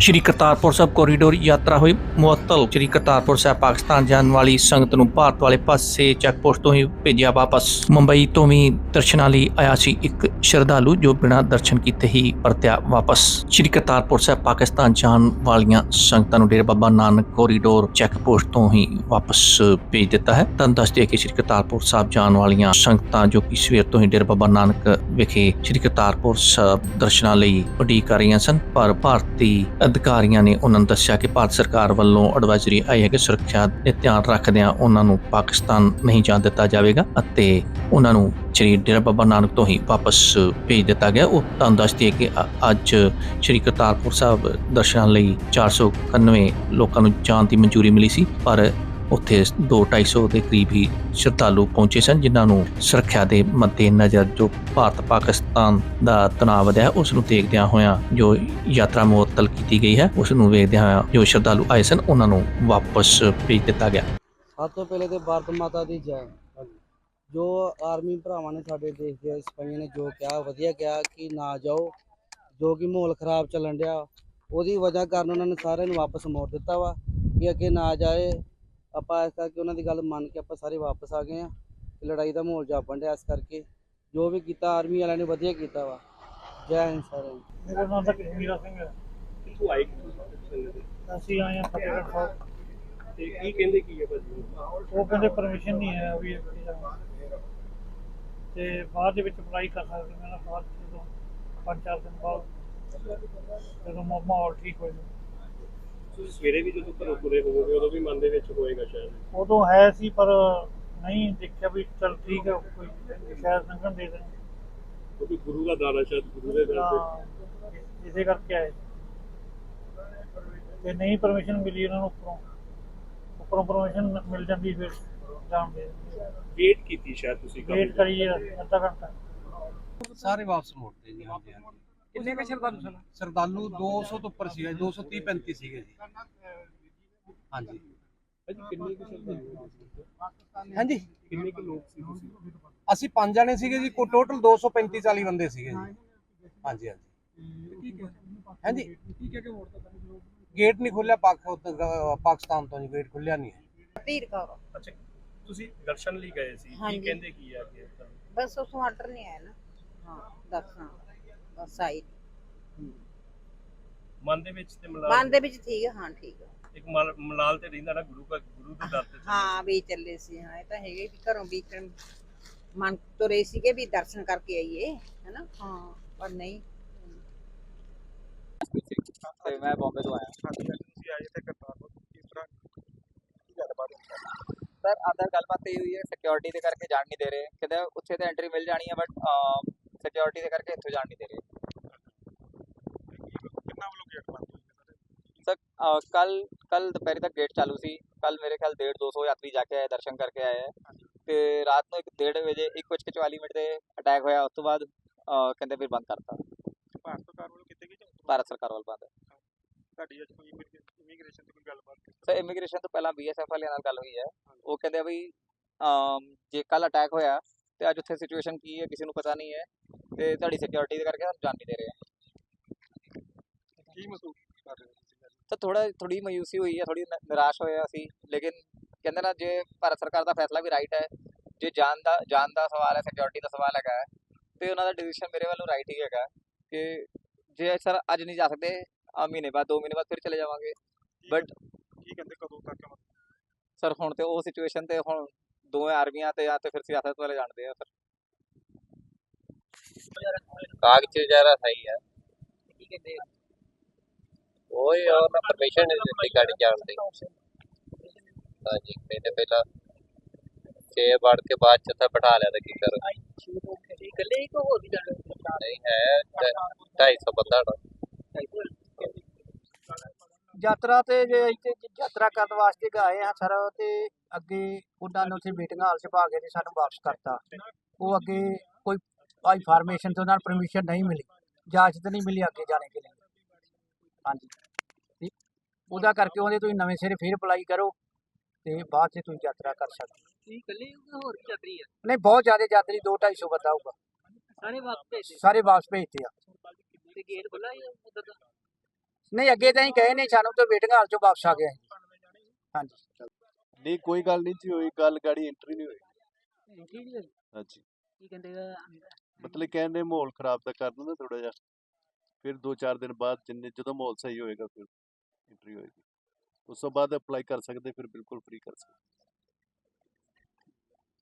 ਸ਼੍ਰੀ Kartarpur Sahib corridor ਯਾਤਰਾ ਹੋਈ। ਮੁਅੱਤਲ ਸ਼੍ਰੀ ਕਰਤਾਰਪੁਰ ਸਾਹਿਬ ਪਾਕਿਸਤਾਨ ਜਾਣ ਵਾਲੀ ਸੰਗਤ ਨੂੰ ਭਾਰਤ ਵਾਲੇ ਪਾਸੇ ਚੈੱਕ ਪੋਸਟ ਤੋਂ ਹੀ ਭੇਜਿਆ ਵਾਪਸ। ਮੁੰਬਈ ਤੋਂ ਵੀ ਦਰਸ਼ਨਾਂ ਲਈ ਆਇਆ ਸੀ ਇੱਕ ਸ਼ਰਧਾਲੂ ਜੋ ਬਿਨਾਂ ਦਰਸ਼ਨ ਕੀਤੇ ਹੀ ਪਰਤਿਆ ਵਾਪਸ। ਸ਼੍ਰੀ ਕਰਤਾਰਪੁਰ ਸਾਹਿਬ ਪਾਕਿਸਤਾਨ ਜਾਣ ਵਾਲੀਆਂ ਸੰਗਤਾਂ ਨੂੰ Dera Baba Nanak corridor check post ਤੋਂ ਹੀ ਵਾਪਸ ਭੇਜ ਦਿੱਤਾ ਹੈ। ਤਾਂ ਦੱਸਦੇ ਕਿ ਸ਼੍ਰੀ ਕਰਤਾਰਪੁਰ ਸਾਹਿਬ ਜਾਣ ਵਾਲੀਆਂ ਸੰਗਤਾਂ ਜੋ ਕਿ ਸਵੇਰ ਤੋਂ ਹੀ ਡੇਰਾ ਬਾਬਾ ਨਾਨਕ ਵਿਖੇ ਸ਼੍ਰੀ ਕਰਤਾਰਪੁਰ ਸਾਹਿਬ ਦਰਸ਼ਨਾਂ ਲਈ ਉਡੀਕ ਕਰ ਰਹੀਆਂ ਸਨ, ਪਰ ਭਾਰਤੀ ਅਧਿਕਾਰੀਆਂ ਨੇ ਉਹਨਾਂ ਨੂੰ ਦੱਸਿਆ ਕਿ ਭਾਰਤ ਸਰਕਾਰ ਵੱਲੋਂ ਐਡਵਾਈਜ਼ਰੀ ਆਈ ਹੈ ਕਿ ਸੁਰੱਖਿਆ ਦੇ ਧਿਆਨ ਰੱਖਦਿਆਂ ਉਹਨਾਂ ਨੂੰ ਪਾਕਿਸਤਾਨ ਨਹੀਂ ਜਾਣ ਦਿੱਤਾ ਜਾਵੇਗਾ ਅਤੇ ਉਹਨਾਂ ਨੂੰ ਸ਼੍ਰੀ ਡੇਰਾ ਬਾਬਾ ਨਾਨਕ ਤੋਂ ਹੀ ਵਾਪਸ ਭੇਜ ਦਿੱਤਾ ਗਿਆ। ਉਹ ਤੁਹਾਨੂੰ ਦੱਸਦੀ ਹੈ ਕਿ ਅੱਜ ਸ਼੍ਰੀ ਕਰਤਾਰਪੁਰ ਸਾਹਿਬ ਦਰਸ਼ਨਾਂ ਲਈ 491 ਲੋਕਾਂ ਨੂੰ ਜਾਣ ਦੀ ਮਨਜ਼ੂਰੀ ਮਿਲੀ ਸੀ, ਪਰ ਉੱਥੇ 2-250 ਦੇ ਕਰੀਬ ਹੀ ਸ਼ਰਧਾਲੂ ਪਹੁੰਚੇ ਸਨ ਜਿਨ੍ਹਾਂ ਨੂੰ ਸੁਰੱਖਿਆ ਦੇ ਮੱਦੇ ਨਜ਼ਰ ਜੋ ਭਾਰਤ ਪਾਕਿਸਤਾਨ ਦਾ ਤਣਾਅ ਵਧਿਆ ਹੈ, ਉਸ ਨੂੰ ਦੇਖਦਿਆਂ ਹੋਇਆਂ ਜੋ ਯਾਤਰਾ ਮੁਅੱਤਲ ਕੀਤੀ ਗਈ ਹੈ ਉਸ ਨੂੰ ਵੇਖਦਿਆਂ ਹੋਇਆਂ ਜੋ ਸ਼ਰਧਾਲੂ ਆਏ ਸਨ ਉਹਨਾਂ ਨੂੰ ਵਾਪਸ ਭੇਜ ਦਿੱਤਾ ਗਿਆ। ਸਭ ਤੋਂ ਪਹਿਲੇ ਤੇ ਭਾਰਤ ਮਾਤਾ ਦੀ ਜੈ। ਜੋ ਆਰਮੀ ਭਰਾਵਾਂ ਨੇ ਸਾਡੇ ਦੇਸ਼ ਦੇ ਸਿਪਾਹੀਆਂ ਨੇ ਜੋ ਕਿਹਾ ਵਧੀਆ ਕਿਹਾ ਕਿ ਨਾ ਜਾਓ ਜੋ ਕਿ ਮਾਹੌਲ ਖਰਾਬ ਚੱਲਣ ਡਿਆ ਉਹਦੀ ਵਜ੍ਹਾ ਕਾਰਨ ਉਹਨਾਂ ਨੇ ਸਾਰਿਆਂ ਨੂੰ ਵਾਪਸ ਮੋੜ ਦਿੱਤਾ ਵਾ ਕਿ ਅੱਗੇ ਨਾ ਜਾਏ ਆਪਾਂ ਇਸ ਕਰਕੇ ਉਹਨਾਂ ਦੀ ਗੱਲ ਮੰਨ ਕੇ ਆਪਾਂ ਸਾਰੇ ਵਾਪਸ ਆ ਗਏ ਆ ਕਿ ਲੜਾਈ ਦਾ ਮਾਹੌਲ ਜਾਪਣ ਡਿਆ ਇਸ ਕਰਕੇ। ਜੋ ਵੀ ਕੀਤਾ ਆਰਮੀ ਵਾਲਿਆਂ ਨੇ ਵਧੀਆ ਕੀਤਾ ਵਾ। ਜੈ ਹਿੰਦ ਸਾਰਿਆਂ ਨੂੰ। ਮੇਰਾ ਨਾਮ ਤਾਂ ਕਸ਼ਮੀਰਾ ਸਿੰਘ ਹੈ। ਕਿੱਥੋਂ ਆਏ ਅਸੀਂ ਆਏ ਹਾਂ ਫਤਿਹਗੜ੍ਹ ਸਾਹਿਬ। ਤੇ ਕੀ ਕਹਿੰਦੇ ਕੀ ਹੈ ਭਾਜੀ? ਉਹ ਕਹਿੰਦੇ ਪਰਮਿਸ਼ਨ ਨਹੀਂ ਹੈ ਵੀ ਅੱਗੇ ਜਾਣਾ ਤੇ ਬਾਅਦ ਦੇ ਵਿੱਚ ਅਪਲਾਈ ਕਰ ਸਕਦੇ ਮੈਂ ਨਾ ਬਾਅਦ ਜਦੋਂ ਪੰਜ ਚਾਰ ਦਿਨ ਬਾਅਦ ਜਦੋਂ ਮਾਹੌਲ ਠੀਕ ਹੋ ਜਾਵੇ ਤੁਸੀਂ ਸਵੇਰੇ ਵੀ ਜਦੋਂ ਘਰੋਂ ਤੁਰੇ ਹੋਵੋਗੇ ਉਦੋਂ ਵੀ ਮਨ ਦੇ ਵਿੱਚ ਹੋਏਗਾ ਸ਼ਾਇਦ? ਉਦੋਂ ਹੈ ਸੀ ਪਰ ਨਹੀਂ ਦੇਖਿਆ ਵੀ ਚਲ ਠੀਕ ਹੈ ਕੋਈ ਸ਼ਾਇਦ ਸੰਗਣ ਦੇ ਦੇਣ। ਕਿਉਂਕਿ ਗੁਰੂ ਦਾ ਦਾਣਾ ਸ਼ਾਇਦ ਗੁਰੂ ਦੇ ਦਰ ਤੇ। ਇਸੇ ਕਰਕੇ ਆਏ। ਤੇ ਨਹੀਂ ਪਰਮਿਸ਼ਨ ਮਿਲੀ ਉਹਨਾਂ ਨੂੰ ਉੱਪਰੋਂ। ਉੱਪਰੋਂ ਪਰਮਿਸ਼ਨ ਮਿਲ ਜਾਂਦੀ ਫਿਰ ਜਾਣ ਦੇ। ਵੇਟ ਕੀਤੀ ਸ਼ਾਇਦ ਤੁਸੀਂ ਵੇਟ ਕਰੀਏ ਅੱਧਾ ਘੰਟਾ। ਸਾਰੇ ਵਾਪਸ ਮੁੜਦੇ ਜੀ ਹਾਂਜੀ ਹਾਂਜੀ। ਕਿੰਨੇ ਕੁ ਸ਼ਰਧਾਲੂ ਸਨ? ਸਰਦਾਲੂ 200 ਤੋਂ ਉੱਪਰ ਸੀਗਾ 230 35 ਸੀਗੇ ਜੀ। ਹਾਂਜੀ। ਭਾਜੀ ਕਿੰਨੇ ਕੁ ਸ਼ਰਧਾਲੂ? ਹਾਂਜੀ। ਕਿੰਨੇ ਕੁ ਲੋਕ ਸੀ ਤੁਸੀਂ? ਅਸੀਂ ਪੰਜ ਜਣੇ ਸੀਗੇ ਜੀ ਕੋ ਟੋਟਲ 235 40 ਬੰਦੇ ਸੀਗੇ ਜੀ। ਹਾਂਜੀ ਹਾਂਜੀ। ਹਾਂਜੀ। ਕੀ ਕਹਿ ਕੇ ਮੋੜਤਾ ਤੁਹਾਨੂੰ ਗੇਟ ਨਹੀਂ ਖੁੱਲਿਆ ਪਾਕ ਪਾਕਿਸਤਾਨ ਤੋਂ ਜੀ ਗੇਟ ਖੁੱਲਿਆ ਨਹੀਂ ਹੈ। ਧੀਰ ਕੌਰ। ਅੱਛਾ ਤੁਸੀਂ ਦਰਸ਼ਨ ਲਈ ਗਏ ਸੀ? ਕੀ। ਕਹਿੰਦੇ ਕੀ ਆ ਅੱਗੇ? ਬਸ ਉਸੋਂ ਆਰਡਰ ਨਹੀਂ ਆਇਆ ਨਾ। ਹਾਂ ਦੱਸਾਂ ਬਸ ਆਈ ਮਨ ਦੇ ਵਿੱਚ ਤੇ ਮਲਾਲ ਮਨ ਦੇ ਵਿੱਚ ਠੀਕ ਹੈ ਹਾਂ ਠੀਕ ਹੈ ਇੱਕ ਮਲ- ਮਲਾਲ ਤੇ ਰਹਿੰਦਾ ਨਾ ਗੁਰੂ ਦਾ ਗੁਰੂ ਦੇ ਦਰ ਤੇ ਹਾਂ ਵੀ ਚੱਲੇ ਸੀ ਹਾਂ ਇਹ ਤਾਂ ਹੈਗੇ ਵੀ ਘਰੋਂ ਵੀ ਕਰ- ਮਨ ਤੋਂ ਰਹੇ ਸੀਗੇ ਵੀ ਦਰਸ਼ਨ ਕਰਕੇ ਆਈਏ ਹੈਨਾ? ਹਾਂ ਪਰ ਨਹੀਂ। ਤੇ ਮੈਂ ਬੰਬੇ ਤੋਂ ਆਇਆ। ਤੁਸੀਂ ਆਏ ਤੇ ਕਰਤਾਰਪੁਰ। ਕਿਸ ਤਰ੍ਹਾਂ ਕੀ ਗੱਲਬਾਤ ਸਰ ਅੰਦਰ ਗੱਲਬਾਤ ਇਹ ਹੋਈ ਹੈ ਸਿਕਿਉਰਿਟੀ ਦੇ ਕਰਕੇ ਜਾਣ ਨਹੀਂ ਦੇ ਰਹੇ। ਕਹਿੰਦੇ ਉੱਥੇ ਤਾਂ ਐਂਟਰੀ ਮਿਲ ਜਾਣੀ ਹੈ ਬਟ ਸਿਕਿਉਰਿਟੀ ਦੇ ਕਰਕੇ ਇੱਥੋਂ ਜਾਣ ਨਹੀਂ ਦੇ ਰਹੇ ਕਿੰਨਾ ਵੱਲੋਂ ਗੇਟ ਬੰਦ ਹੋਈ ਸਰ ਕੱਲ ਕੱਲ ਦੁਪਹਿਰ ਤੱਕ ਗੇਟ ਚਾਲੂ ਸੀ। ਕੱਲ ਮੇਰੇ ਖਿਆਲ 1.5 200 ਯਾਤਰੀ ਜਾ ਕੇ ਆਏ ਦਰਸ਼ਨ ਕਰਕੇ ਆਏ। ਹੈ ਤੇ ਰਾਤ ਨੂੰ 1:30 ਵਜੇ 1:44 ਮਿੰਟ ਤੇ ਅਟੈਕ ਹੋਇਆ। ਉਸ ਤੋਂ ਬਾਅਦ ਕਹਿੰਦੇ ਫਿਰ ਬੰਦ ਕਰਤਾ। ਭਾਰਤ ਸਰਕਾਰ ਵੱਲੋਂ ਕੀਤੀ ਗਈ ਭਾਰਤ ਸਰਕਾਰ ਵੱਲ ਬੰਦ। ਹੈ ਤੁਹਾਡੀ ਅੱਜ ਕੋਈ ਇਮੀਗ੍ਰੇਸ਼ਨ ਤੇ ਕੋਈ ਗੱਲਬਾਤ ਸਰ ਇਮੀਗ੍ਰੇਸ਼ਨ ਤੋਂ ਪਹਿਲਾਂ ਬੀਐਸਐਫ ਵਾਲਿਆਂ ਨਾਲ ਗੱਲ ਹੋਈ ਹੈ। ਉਹ ਕਹਿੰਦੇ ਵੀ ਜੇ ਕੱਲ ਅਟੈਕ ਹੋਇਆ ਤੇ ਅੱਜ ਉੱਥੇ ਸਿਚੁਏਸ਼ਨ ਕੀ ਹੈ ਕਿਸੇ ਨੂੰ ਪਤਾ ਨਹੀਂ ਹੈ। ਤੇ ਤੁਹਾਡੀ ਸਿਕਿਉਰਿਟੀ ਦੇ ਕਰਕੇ ਜਾਣ ਨਹੀਂ ਦੇ ਰਹੇ। ਕੀ ਮਹਿਸੂਸ ਕਰ ਰਹੇ ਹੋ? ਤਾਂ ਥੋੜਾ ਥੋੜੀ ਮਾਯੂਸੀ ਹੋਈ ਹੈ ਥੋੜੀ ਨਿਰਾਸ਼ ਹੋਇਆ ਸੀ ਲੇਕਿਨ ਕਹਿੰਦੇ ਨਾ ਜੇ ਭਾਰਤ ਸਰਕਾਰ ਦਾ ਫੈਸਲਾ ਵੀ ਰਾਈਟ ਹੈ ਜੇ ਜਾਨ ਦਾ ਜਾਨ ਦਾ ਸਵਾਲ ਹੈ ਸਿਕਿਉਰਿਟੀ ਦਾ ਸਵਾਲ ਹੈਗਾ ਤੇ ਉਹਨਾਂ ਦਾ ਡਿਸੀਜਨ ਮੇਰੇ ਵੱਲੋਂ ਰਾਈਟ ਹੀ ਹੈਗਾ ਕਿ ਜੇ ਸਰ ਅੱਜ ਨਹੀਂ ਜਾ ਸਕਦੇ ਆ ਮਹੀਨੇ ਬਾਅਦ 2 ਮਹੀਨੇ ਬਾਅਦ ਫਿਰ ਚਲੇ ਜਾਵਾਂਗੇ ਬਟ ਕੀ ਕਹਿੰਦੇ ਕਦੋਂ ਤੱਕ ਸਰ ਹੁਣ ਤੇ ਉਹ ਸਿਚੁਏਸ਼ਨ ਤੇ ਹੁਣ ਦੋਵੇਂ ਆਰਮੀਆਂ ਤੇ ਜਾਂ ਤੇ ਫਿਰ ਸਿਆਸਤ ਵਾਲੇ ਜਾਣਦੇ ਆ ਸਰ ਕਾਗਜ਼ ਜਰਾ ਸਹੀ ਹੈ। ਓਏ ਉਹਨਾਂ ਪਰਮਿਸ਼ਨ ਨਹੀਂ ਦਿੱਤੀ ਗੱਡੀ ਜਾਣ ਦੀ। ਹਾਂਜੀ ਕਹਿੰਦੇ ਪਹਿਲਾਂ ਕੇ ਵੜ ਕੇ ਬਾਅਦ ਚ ਬਿਠਾ ਲਿਆ ਤਾਂ ਕੀ ਕਰ। ਇਕੱਲੇ ਹੀ ਕੋ ਹੋਰ ਯਾਤਰਾ ਤੇ ਜੇ ਇੱਥੇ ਯਾਤਰਾ ਕਰਨ ਵਾਸਤੇ ਗਏ ਆ ਸਰ, ਤੇ ਅੱਗੇ ਉਹਨਾਂ ਨੇ ਉੱਥੇ ਮੀਟਿੰਗ ਹਾਲ 'ਚ ਪਾ ਕੇ ਤੇ ਸਾਨੂੰ ਵਾਪਸ ਕਰਤਾ। ਉਹ ਅੱਗੇ ਕੋਈ ਆਈ ਤੋਂ ਨਾਲ ਪਰਮਿਸ਼ਨ ਨਹੀਂ ਮਿਲੀ। ਜਾਂਚ ਤੇ ਨਹੀਂ ਮਿਲੀ ਅੱਗੇ ਜਾਣੇ ਕੇ ਲਈ। ਹਾਂਜੀ। ਠੀਕ ਉਹਦਾ ਕਰਕੇ ਉਹਦੇ ਤੁਸੀਂ ਨਵੇਂ ਸਿਰੇ ਫਿਰ ਅਪਲਾਈ ਕਰੋ ਤੇ ਬਾਅਦ 'ਚ ਤੁਸੀਂ ਯਾਤਰਾ ਕਰ ਸਕਦੇ ਹੋ। ਤੁਸੀਂ ਇਕੱਲੇ ਹੋਰ ਵੀ ਯਾਤਰੀ ਆ? ਨਹੀਂ ਬਹੁਤ ਜ਼ਿਆਦਾ ਯਾਤਰੀ 2 250 ਬੰਦਾ ਹੋਊਗਾ ਸਾਰੇ ਵਾਪਸ ਭੇਜੇ ਸਾਰੇ ਵਾਪਸ ਭੇਜਤੇ ਆ। ਤੇ ਗੇਟ ਖੁੱਲਾ ਹੀ ਉਧਰ ਦਾ? ਨਹੀਂ ਅੱਗੇ ਤਾਂ ਹੀ ਗਏ ਨਹੀਂ ਸਾਨੂੰ ਤੇ ਵੇਟਿੰਗ ਹਾਲ ਚੋਂ ਵਾਪਸ ਆ ਗਏ ਅਸੀਂ। ਹਾਂਜੀ। ਨਹੀਂ ਕੋਈ ਗੱਲ ਨਹੀਂ ਜੀ ਹੋਈ ਗੱਲ ਗਾੜੀ ਐਂਟਰੀ ਨਹੀਂ ਹੋਈ। ਹਾਂਜੀ। ਕੀ ਕਹਿੰਦੇ ਮਤਲਬ ਕਹਿੰਦੇ ਮਾਹੌਲ ਖਰਾਬ ਤਾਂ ਕਰ ਦਿੰਦਾ ਥੋੜਾ ਜਿਹਾ। ਫਿਰ 2-4 ਦਿਨ ਬਾਅਦ ਜਿੰਨੇ, ਜਦੋਂ ਮਾਹੌਲ ਸਹੀ ਹੋਏਗਾ ਫਿਰ ਐਂਟਰੀ ਹੋਏਗੀ। ਉਸ ਤੋਂ ਬਾਅਦ ਅਪਲਾਈ ਕਰ ਸਕਦੇ, ਫਿਰ ਬਿਲਕੁਲ ਫ੍ਰੀ ਕਰ ਸਕਦੇ।